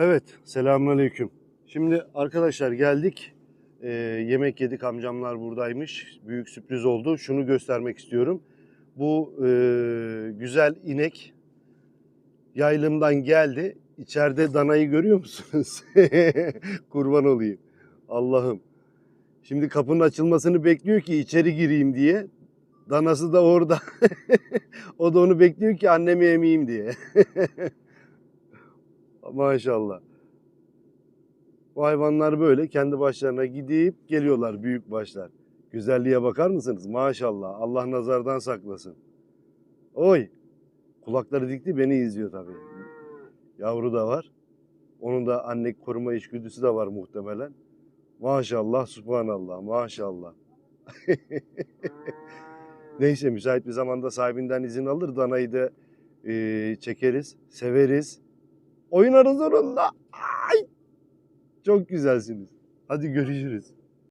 Evet, selamünaleyküm. Şimdi arkadaşlar geldik. Ee, yemek yedik, amcamlar buradaymış. Büyük sürpriz oldu. Şunu göstermek istiyorum. Bu e, güzel inek yaylımdan geldi. İçeride danayı görüyor musunuz? Kurban olayım. Allah'ım. Şimdi kapının açılmasını bekliyor ki içeri gireyim diye. Danası da orada. o da onu bekliyor ki annemi emeyim diye. Maşallah. Bu hayvanlar böyle kendi başlarına gidip geliyorlar büyük başlar. Güzelliğe bakar mısınız? Maşallah. Allah nazardan saklasın. Oy. Kulakları dikti beni izliyor tabii. Yavru da var. Onun da anne koruma içgüdüsü de var muhtemelen. Maşallah, subhanallah, maşallah. Neyse müsait bir zamanda sahibinden izin alır. Danayı da eee, çekeriz, severiz. Oynarız onunla. Ay! Çok güzelsiniz. Hadi görüşürüz.